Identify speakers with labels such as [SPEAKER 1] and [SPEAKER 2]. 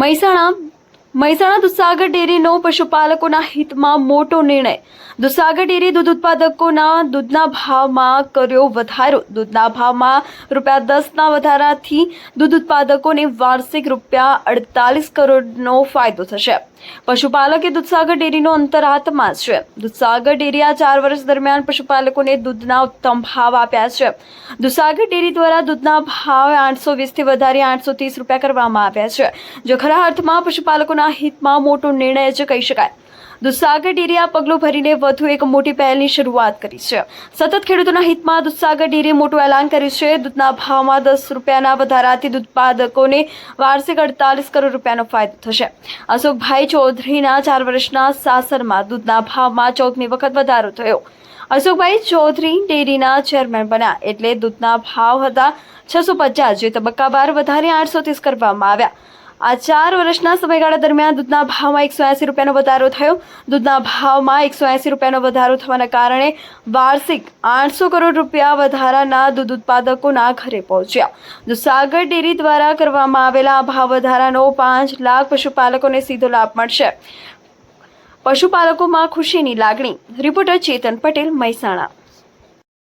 [SPEAKER 1] મહેસાણા મહેસાણા દુસાગર ડેરીનો પશુપાલકોના હિતમાં મોટો નિર્ણય. દુસાગર ડેરી દૂધ ઉત્પાદકોના દૂધના ભાવમાં કર્યો વધારો. દૂધના ભાવમાં રૂપિયા દસના વધારાથી દૂધ ઉત્પાદકોને વાર્ષિક રૂપિયા અડતાલીસ કરોડનો ફાયદો થશે. પશુપાલકે દૂધસાગર ડેરીનો અંતરાત્મા છે. દૂધસાગર ડેરી આ ચાર વર્ષ દરમિયાન પશુપાલકોને દૂધના ઉત્તમ ભાવ આપ્યા છે. દૂધસાગર ડેરી દ્વારા દૂધના ભાવ આઠસો વીસથી વધારી આઠસો ત્રીસ રૂપિયા કરવામાં આવ્યા છે. જો ખરા અર્થમાં પશુપાલકોના હિતમાં મોટો નિર્ણય જ કહી શકાય. દુસાગર ડેરી આ પગલું ભરીને વધુ એક મોટી પહેલની શરૂઆત કરી છે. સતત ખેડૂતોના હિતમાં દૂધસાગર ડેરીએ મોટું એલાન કર્યું છે. દૂધના ભાવમાં દસ રૂપિયાના વધારાથી ઉત્પાદકોને વાર્ષિક અડતાલીસ કરોડ રૂપિયાનો ફાયદો થશે. અશોકભાઈ ચૌધરીના ચાર વર્ષના સાસરમાં દૂધના ભાવમાં ચૌદમી વખત વધારો થયો. અશોકભાઈ ચૌધરી ડેરીના ચેરમેન બન્યા એટલે દૂધના ભાવ હતા છસો પચાસ જે તબક્કાવાર વધારે આઠસો ત્રીસ કરવામાં આવ્યા. આ ચાર વર્ષના સમયગાળા દરમિયાન દૂધના ભાવમાં એકસો એંસી રૂપિયાનો વધારો થયો. દૂધના ભાવમાં એકસો એંસી રૂપિયાનો વધારો થવાના કારણે વાર્ષિક આઠસો કરોડ રૂપિયા વધારાના દૂધ ઉત્પાદકોના ઘરે પહોંચ્યા. દૂધસાગર ડેરી દ્વારા કરવામાં આવેલા ભાવ વધારાનો પાંચ લાખ પશુપાલકોને સીધો લાભ મળશે. પશુપાલકોમાં ખુશીની લાગણી. રિપોર્ટર ચેતન પટેલ મહેસાણા.